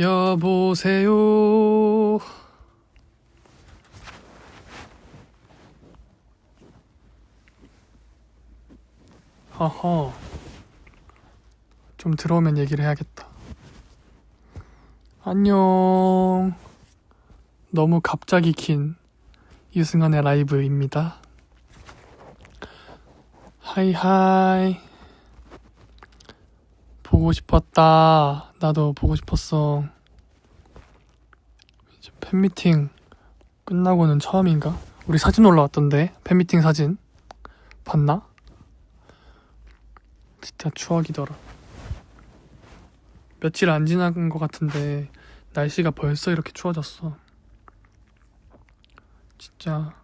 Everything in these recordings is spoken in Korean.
여보세요. 허허. 좀 들어오면 얘기를 해야겠다. 안녕. 너무 갑자기 긴 유승환의 라이브입니다. 하이하이. 보고 싶었다. 나도 보고 싶었어. 이제 팬미팅 끝나고는 처음인가? 우리 사진 올라왔던데 팬미팅 사진 봤나? 진짜 추억이더라. 며칠 안 지난 것 같은데 날씨가 벌써 이렇게 추워졌어. 진짜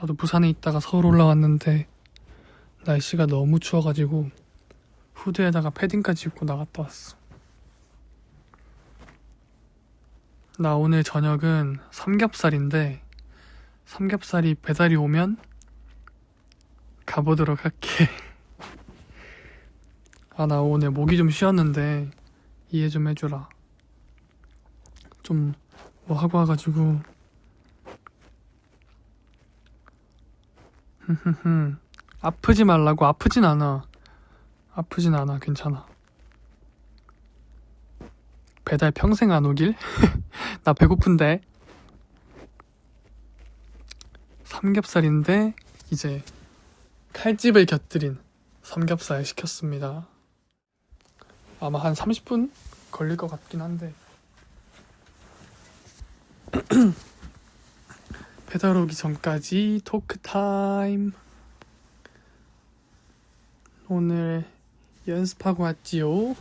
나도 부산에 있다가 서울 올라왔는데 날씨가 너무 추워가지고 후드에다가 패딩까지 입고 나갔다 왔어. 나 오늘 저녁은 삼겹살인데 삼겹살이 배달이 오면 가보도록 할게. 아, 나 오늘 목이 좀 쉬었는데 이해 좀 해주라. 좀 뭐 하고 와가지고. 아프지 말라고 아프진 않아. 아프진 않아. 괜찮아. 배달 평생 안 오길? 나 배고픈데. 삼겹살인데 이제 칼집을 곁들인 삼겹살 시켰습니다. 아마 한 30분 걸릴 것 같긴 한데 배달 오기 전까지 토크 타임 오늘 연습하고 왔지요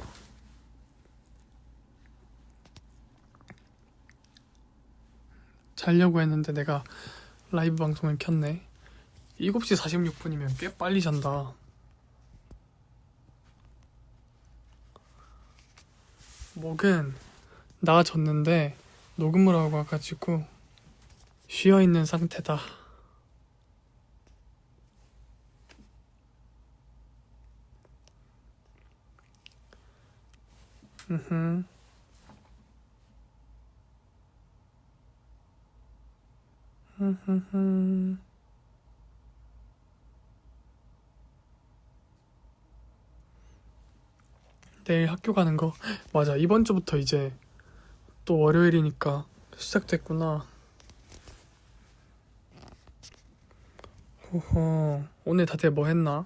자려고 했는데 내가 라이브 방송을 켰네 7시 46분이면 꽤 빨리 잔다 목은 나아졌는데 녹음을 하고 와가지고 쉬어 있는 상태다. 음. 음. 내일 학교 가는 거. 맞아 이번 주부터 이제 또 월요일이니까 시작됐구나. 호호 오늘 다들 뭐 했나?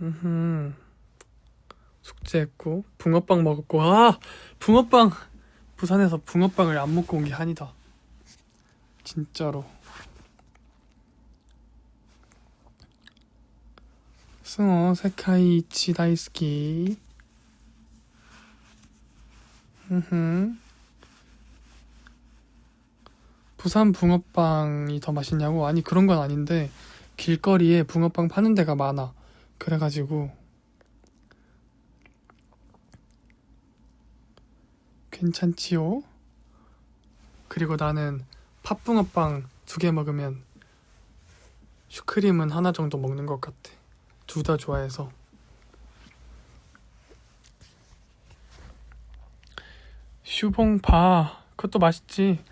음 숙제했고 붕어빵 먹었고 아 붕어빵. 부산에서 붕어빵을 안 먹고 온 게 한이다. 진짜로. 승어 세카이 이치 다이스키. 부산 붕어빵이 더 맛있냐고? 아니 그런 건 아닌데 길거리에 붕어빵 파는 데가 많아. 그래가지고 괜찮지요? 그리고 나는 팥붕어빵 두 개 먹으면 슈크림은 하나 정도 먹는 것 같아. 둘 다 좋아해서. 슈봉파 그것도 맛있지.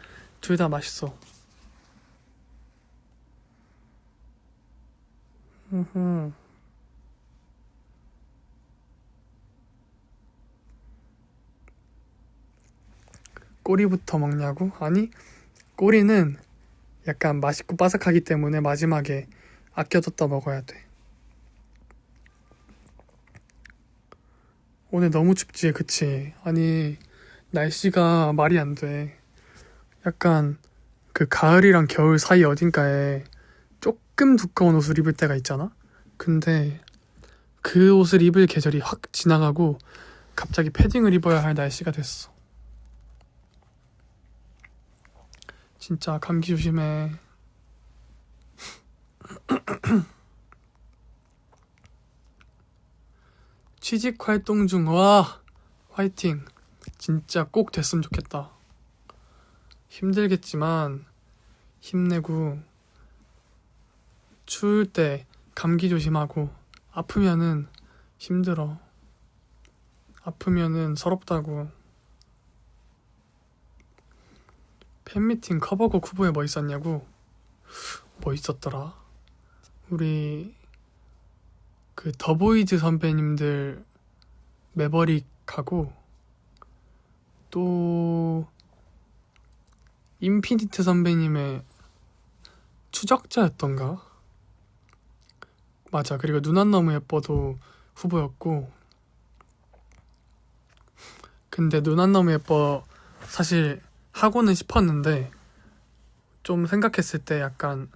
둘 다 맛있어. 흠 꼬리부터 먹냐고? 아니 꼬리는 약간 맛있고 바삭하기 때문에 마지막에 아껴뒀다 먹어야 돼 오늘 너무 춥지, 그치? 아니, 날씨가 말이 안 돼. 약간 그 가을이랑 겨울 사이 어딘가에 조금 두꺼운 옷을 입을 때가 있잖아? 근데 그 옷을 입을 계절이 확 지나가고 갑자기 패딩을 입어야 할 날씨가 됐어. 진짜 감기 조심해. 취직 활동 중, 와! 화이팅! 진짜 꼭 됐으면 좋겠다. 힘들겠지만, 힘내고, 추울 때 감기 조심하고, 아프면은 힘들어. 아프면은 서럽다고. 팬미팅 커버곡 후보에 뭐 있었냐고? 뭐 있었더라? 우리 그 더보이즈 선배님들 매버릭하고 또 인피니트 선배님의 추적자였던가? 맞아. 그리고 눈안 너무 예뻐도 후보였고. 근데 눈안 너무 예뻐 사실 하고는 싶었는데 좀 생각했을 때 약간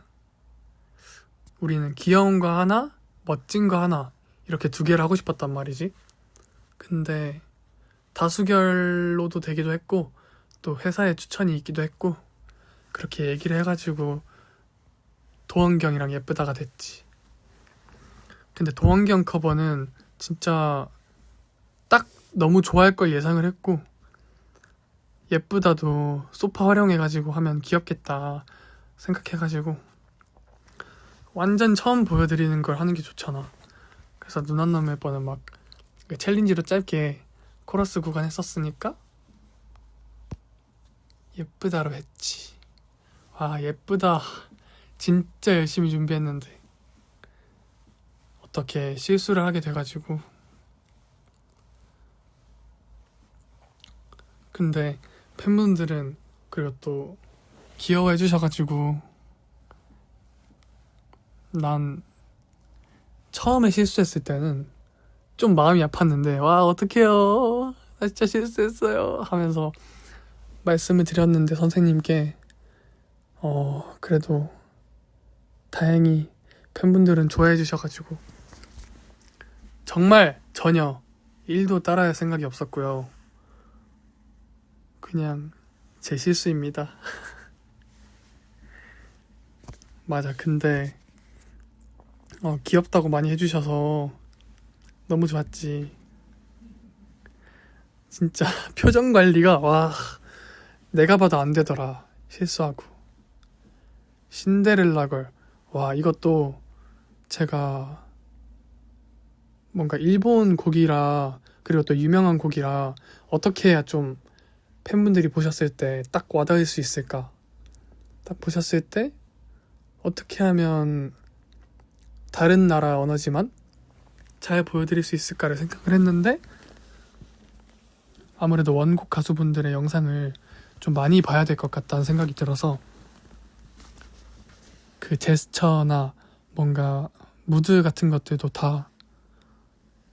우리는 귀여운 거 하나, 멋진 거 하나 이렇게 두 개를 하고 싶었단 말이지. 근데 다수결로도 되기도 했고 또 회사에 추천이 있기도 했고 그렇게 얘기를 해가지고 도원경이랑 예쁘다가 됐지. 근데 도원경 커버는 진짜 딱 너무 좋아할 걸 예상을 했고 예쁘다도 소파 활용해가지고 하면 귀엽겠다 생각해가지고 완전 처음 보여드리는 걸 하는 게 좋잖아. 그래서 누난 놈의 뻔은 막그 챌린지로 짧게 코러스 구간 했었으니까 예쁘다로 했지. 와 예쁘다. 진짜 열심히 준비했는데 어떻게 실수를 하게 돼가지고 근데 팬분들은 그리고 또 귀여워해 주셔가지고 난 처음에 실수했을 때는 좀 마음이 아팠는데 와 어떡해요. 나 진짜 실수했어요. 하면서 말씀을 드렸는데 선생님께 어 그래도 다행히 팬분들은 좋아해 주셔가지고 정말 전혀 1도 따라할 생각이 없었고요 그냥 제 실수입니다. 맞아. 근데 어, 귀엽다고 많이 해주셔서 너무 좋았지. 진짜 표정 관리가 와 내가 봐도 안 되더라. 실수하고. 신데렐라 걸와 이것도 제가 뭔가 일본 곡이라 그리고 또 유명한 곡이라 어떻게 해야 좀 팬분들이 보셨을 때 딱 와닿을 수 있을까? 딱 보셨을 때 어떻게 하면 다른 나라 언어지만 잘 보여드릴 수 있을까를 생각을 했는데 아무래도 원곡 가수분들의 영상을 좀 많이 봐야 될 것 같다는 생각이 들어서 그 제스처나 뭔가 무드 같은 것들도 다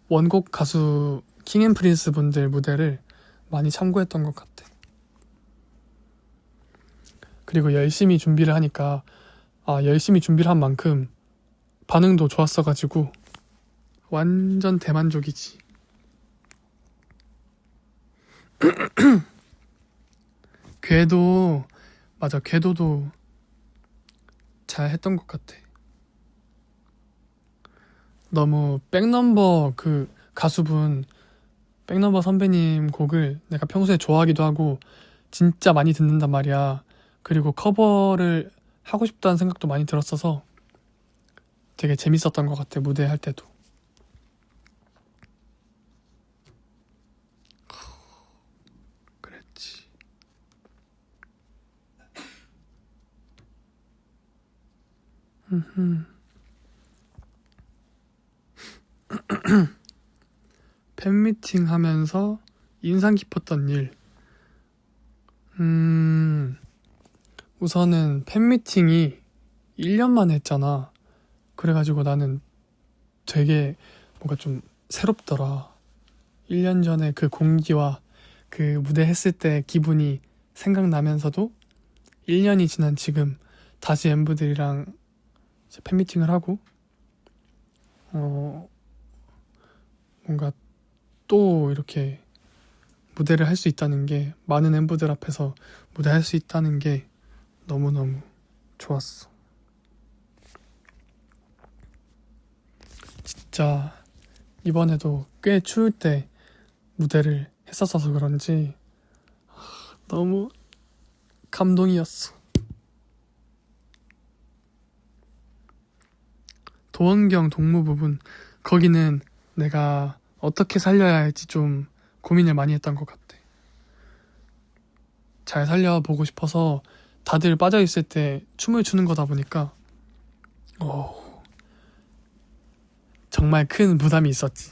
원곡 가수 킹앤 프린스 분들 무대를 많이 참고했던 것 같아. 그리고 열심히 준비를 하니까 아 열심히 준비를 한 만큼 반응도 좋았어가지고 완전 대만족이지. 궤도 맞아 궤도도 잘 했던 것 같아. 너무 백넘버 그 가수분 백넘버 선배님 곡을 내가 평소에 좋아하기도 하고 진짜 많이 듣는단 말이야. 그리고 커버를 하고 싶다는 생각도 많이 들었어서 되게 재밌었던 것 같아 무대 할 때도. 그랬지. 팬미팅 하면서 인상 깊었던 일. 음, 우선은 팬미팅이 1년 만에 했잖아. 그래가지고 나는 되게 뭔가 좀 새롭더라. 1년 전에 그 공기와 그 무대 했을 때 기분이 생각나면서도 1년이 지난 지금 다시 엠브들이랑 팬미팅을 하고 어 뭔가 또 이렇게 무대를 할 수 있다는 게 많은 엠브들 앞에서 무대 할 수 있다는 게 너무너무 좋았어. 진짜 이번에도 꽤 추울 때 무대를 했었어서 그런지 너무 감동이었어. 도원경 동무 부분 거기는 내가 어떻게 살려야 할지 좀 고민을 많이 했던 것 같아. 잘 살려보고 싶어서 다들 빠져있을 때 춤을 추는 거다 보니까, 오, 정말 큰 부담이 있었지.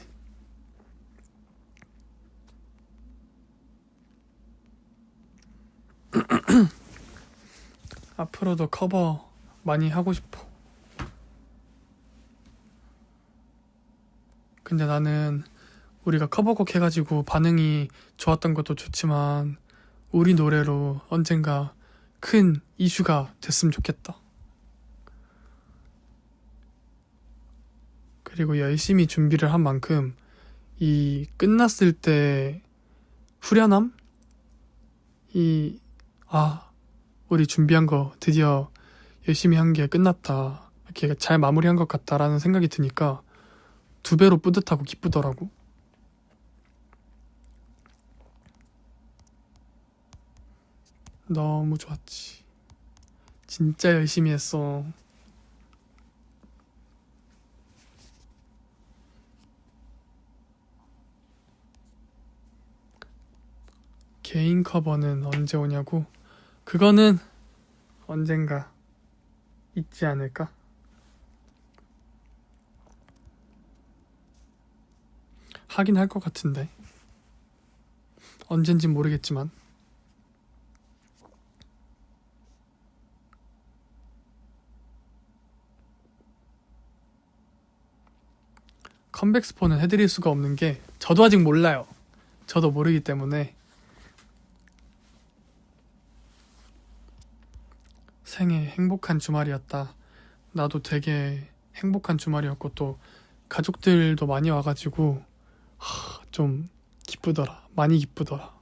앞으로도 커버 많이 하고 싶어. 근데 나는 우리가 커버곡 해가지고 반응이 좋았던 것도 좋지만 우리 노래로 언젠가 큰 이슈가 됐으면 좋겠다. 그리고 열심히 준비를 한 만큼 이 끝났을 때 후련함? 이, 아, 우리 준비한 거 드디어 열심히 한 게 끝났다. 이렇게 잘 마무리한 것 같다라는 생각이 드니까 두 배로 뿌듯하고 기쁘더라고. 너무 좋았지. 진짜 열심히 했어. 개인 커버는 언제 오냐고? 그거는 언젠가 있지 않을까? 하긴 할 것 같은데. 언젠진 모르겠지만. 컴백 스포는 해드릴 수가 없는 게 저도 아직 몰라요. 저도 모르기 때문에 생애 행복한 주말이었다. 나도 되게 행복한 주말이었고 또 가족들도 많이 와가지고 하, 좀 기쁘더라. 많이 기쁘더라.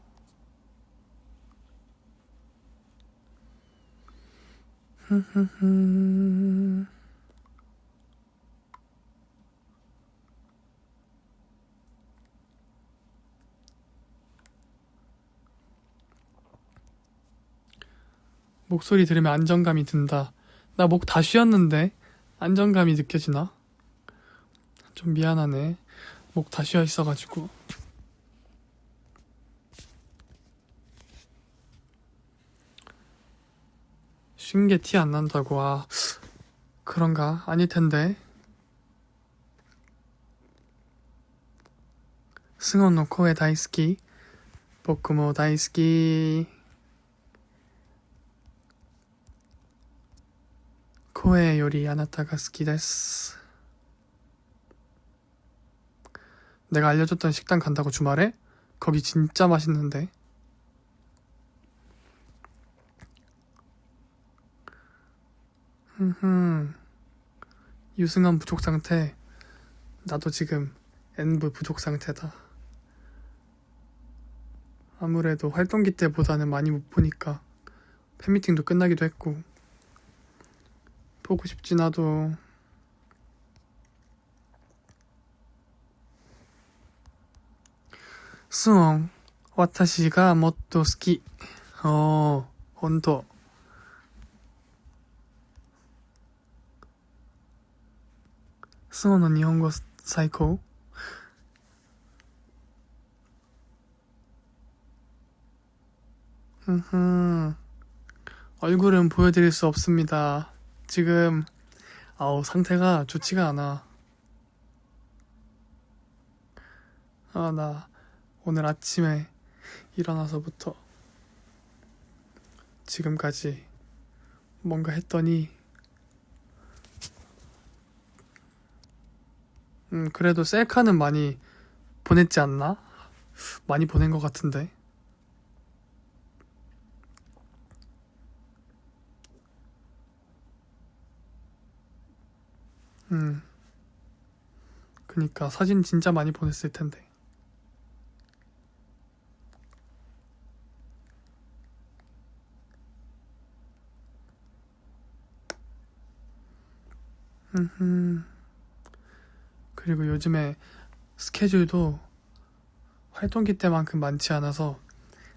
목소리 들으면 안정감이 든다. 나 목 다 쉬었는데 안정감이 느껴지나? 좀 미안하네. 목 다 쉬어 있어가지고. 쉰 게 티 안 난다고. 아, 그런가? 아닐 텐데. 승원 노 코에 다이스키. 僕も大好き。 声よりあなたが好きです. 내가 알려줬던 식당 간다고 주말에? 거기 진짜 맛있는데. 흠흠. 유승환 부족 상태. 나도 지금 N부 부족 상태다. 아무래도 활동기 때보다는 많이 못 보니까 팬미팅도 끝나기도 했고 보고 싶지 나도. 수엉, 私がもっと好き. 어, 本当. 수엉의 일본어 최고. 흠흠. 얼굴은 보여드릴 수 없습니다. 지금 아우 상태가 좋지가 않아. 아, 나 오늘 아침에 일어나서부터 지금까지 뭔가 했더니 음, 그래도 셀카는 많이 보냈지 않나? 많이 보낸 것 같은데. 음. 그니까 사진 진짜 많이 보냈을 텐데. 음. 그리고 요즘에 스케줄도 활동기 때만큼 많지 않아서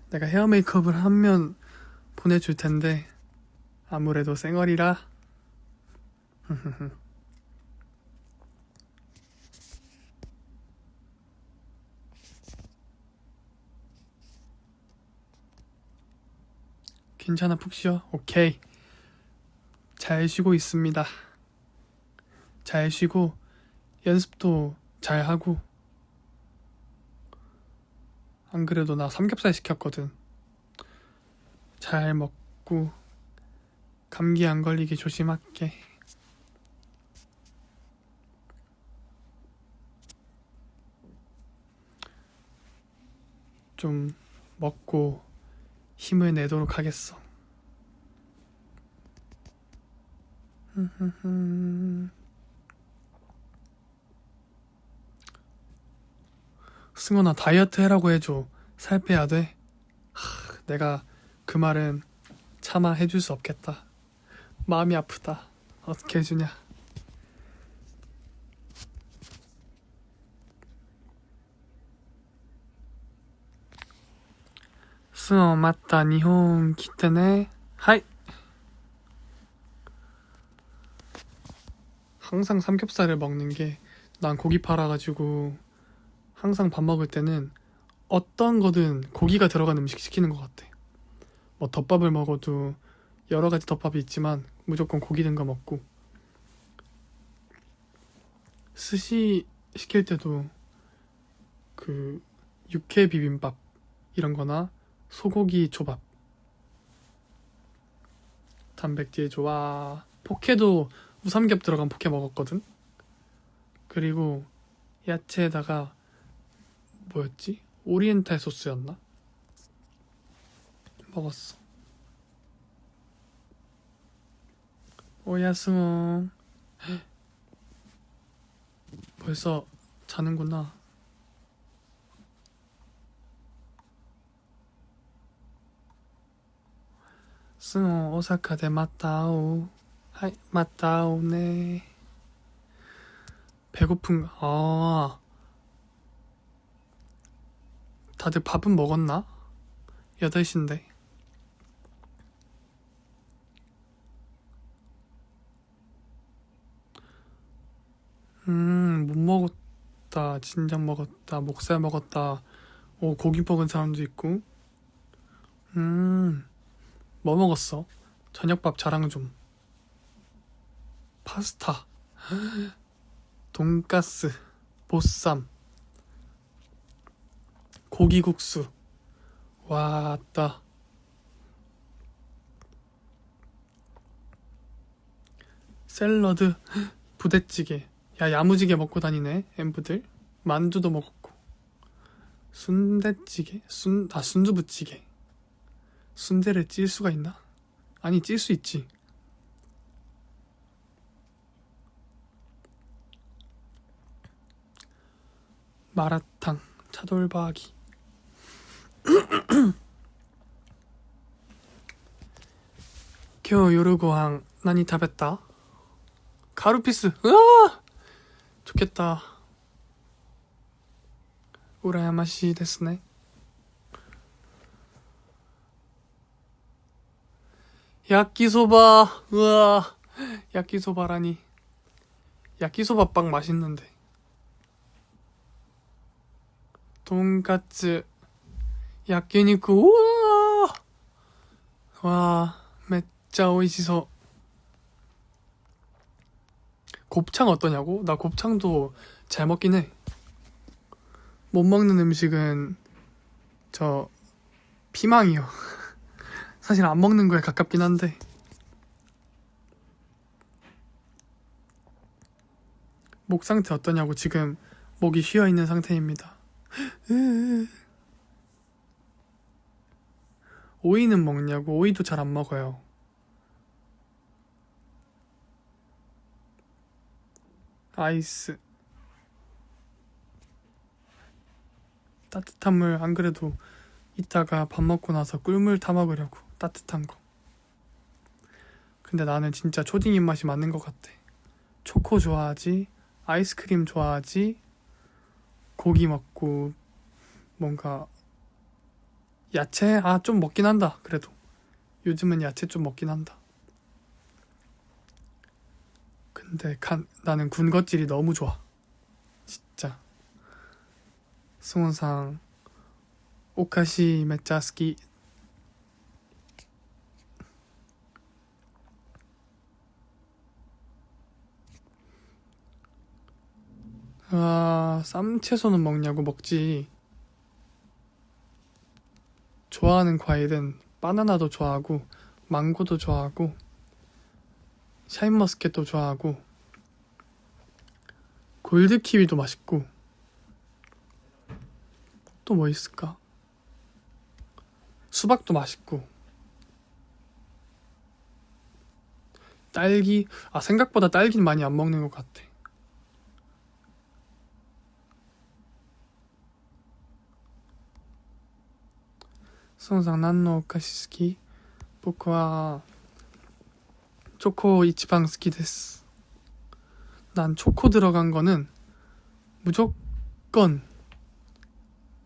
내가 헤어 메이크업을 하면 보내줄 텐데 아무래도 쌩얼이라 괜찮아 푹 쉬어? 오케이. 잘 쉬고 있습니다. 잘 쉬고 연습도 잘 하고. 안 그래도 나 삼겹살 시켰거든. 잘 먹고 감기 안 걸리게 조심할게. 좀 먹고 힘을 내도록 하겠어. 승원아 다이어트 해라고 해줘. 살 빼야 돼. 하, 내가 그 말은 차마 해줄 수 없겠다. 마음이 아프다. 어떻게 해주냐. 승어 맞다. 니혼 기테네. 하이. 항상 삼겹살을 먹는 게 난 고기 팔아가지고 항상 밥 먹을 때는 어떤 거든 고기가 들어간 음식 시키는 것 같아. 뭐 덮밥을 먹어도 여러 가지 덮밥이 있지만 무조건 고기 든거 먹고 스시 시킬 때도 그 육회 비빔밥 이런 거나 소고기 초밥 단백질 좋아 포케도 우삼겹 들어간 포케 먹었거든 그리고 야채에다가 뭐였지? 오리엔탈 소스였나? 먹었어. 오야 승호. 벌써 자는구나. 하이 맞다오네. 배고픈가? 아. 다들 밥은 먹었나? 8시인데. 음, 못 먹었다. 진작 먹었다. 목살 먹었다. 오, 고기 먹은 사람도 있고. 음, 뭐 먹었어? 저녁밥 자랑 좀. 파스타. 돈가스. 보쌈. 고기국수. 왔다. 샐러드, 부대찌개. 야, 야무지게 먹고 다니네, 엠부들. 만두도 먹었고. 순대찌개? 순, 아, 순두부찌개. 순대를 찔 수가 있나? 아니 찔 수 있지. 마라탕 차돌박이. 겨 요르고항 난이 타베다. 가루피스! 으아! 좋겠다. 우라야마시 데스네. 야끼소바 우와 야끼소바라니 야끼소바 빵 맛있는데 돈까츠 야끼니쿠 우와 와 맵짜 오이시소 곱창 어떠냐고? 나 곱창도 잘 먹긴 해. 못 먹는 음식은 저 피망이요. 사실 안 먹는 거에 가깝긴 한데. 목 상태 어떠냐고 지금 목이 쉬어 있는 상태입니다. 오이는 먹냐고? 오이도 잘 안 먹어요. 아이스 따뜻한 물 안 그래도 이따가 밥 먹고 나서 꿀물 타 먹으려고 따뜻한 거. 근데 나는 진짜 초딩 입맛이 맞는 것 같아. 초코 좋아하지? 아이스크림 좋아하지? 고기 먹고 뭔가 야채? 아 좀 먹긴 한다 그래도. 요즘은 야채 좀 먹긴 한다. 근데 간, 나는 군것질이 너무 좋아. 진짜. 승원상 오카시 메짜 스키 아, 쌈채소는 먹냐고 먹지. 좋아하는 과일은 바나나도 좋아하고, 망고도 좋아하고, 샤인머스켓도 좋아하고, 골드키위도 맛있고, 또 뭐 있을까? 수박도 맛있고, 딸기, 아, 생각보다 딸기는 많이 안 먹는 것 같아. 성상 난노 오카시 好き僕はチョコ一番好きです. 난 초코 들어간 거는 무조건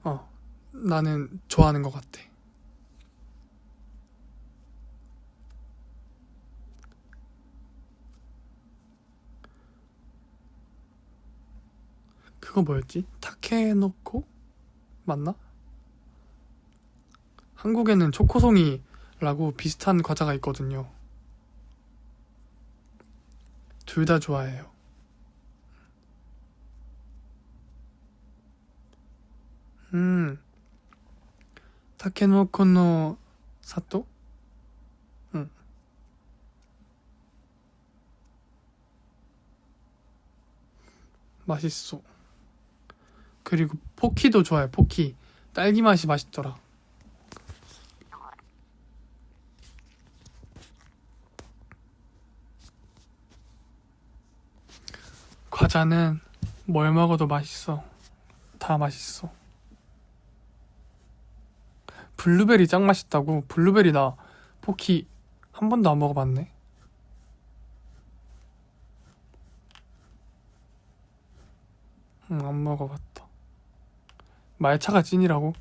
어 나는 좋아하는 것 같아. 그거 뭐였지? 타케노코? 맞나? 한국에는 초코송이라고 비슷한 과자가 있거든요. 둘 다 좋아해요. 음, 타케노코노 사토? 응. 맛있어. 그리고 포키도 좋아해, 포키. 딸기 맛이 맛있더라. 과자는 뭘 먹어도 맛있어. 다 맛있어. 블루베리 짱 맛있다고. 블루베리 나 포키 한 번도 안 먹어봤네. 응, 안 먹어봤다. 말차가 찐이라고?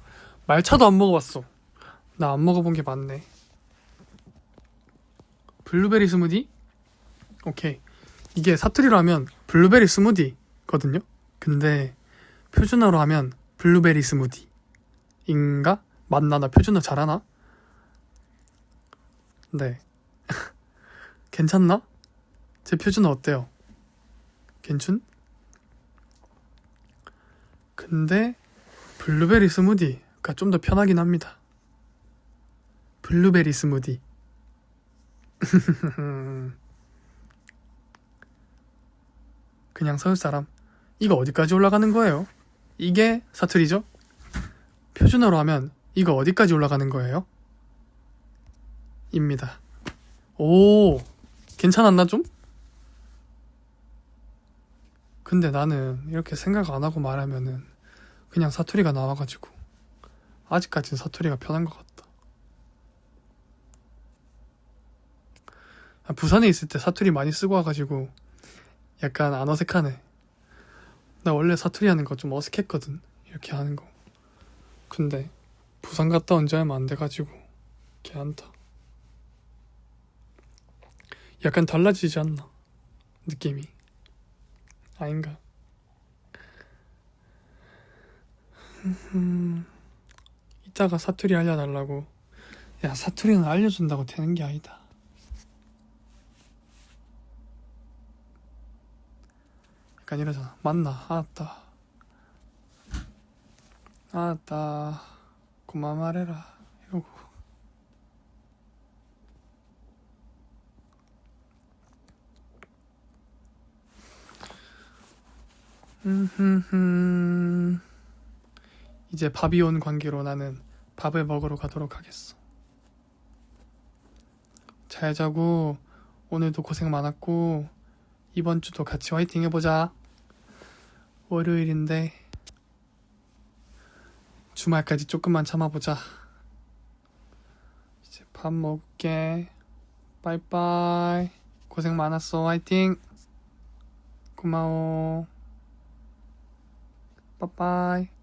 말차도 안 먹어봤어. 나 안 먹어본 게 많네. 블루베리 스무디? 오케이. 이게 사투리로 하면 블루베리 스무디거든요. 근데 표준어로 하면 블루베리 스무디인가? 맞나? 나 표준어 잘하나? 네. 괜찮나? 제 표준어 어때요? 괜춘? 근데 블루베리 스무디가 좀 더 편하긴 합니다. 블루베리 스무디. 그냥 서울 사람. 이거 어디까지 올라가는 거예요? 이게 사투리죠? 표준어로 하면 이거 어디까지 올라가는 거예요? 입니다. 오, 괜찮았나 좀? 근데 나는 이렇게 생각 안 하고 말하면은 그냥 사투리가 나와가지고 아직까진 사투리가 편한 것 같다. 아, 부산에 있을 때 사투리 많이 쓰고 와가지고 약간 안 어색하네. 나 원래 사투리 하는 거 좀 어색했거든. 이렇게 하는 거. 근데 부산 갔다 온 지 얼마 안 돼가지고 걔한다. 약간 달라지지 않나? 느낌이. 아닌가? 음, 이따가 사투리 알려달라고. 야, 사투리는 알려준다고 되는 게 아니다. 약간 이러잖아. 맞나? 아따. 아따. 그만 말해라. 이러고. 이제 밥이 온 관계로 나는 밥을 먹으러 가도록 하겠어. 잘 자고 오늘도 고생 많았고 이번 주도 같이 화이팅 해보자. 월요일인데 주말까지 조금만 참아보자. 이제 밥 먹을게. 빠이빠이. 고생 많았어. 화이팅. 고마워. 빠빠이.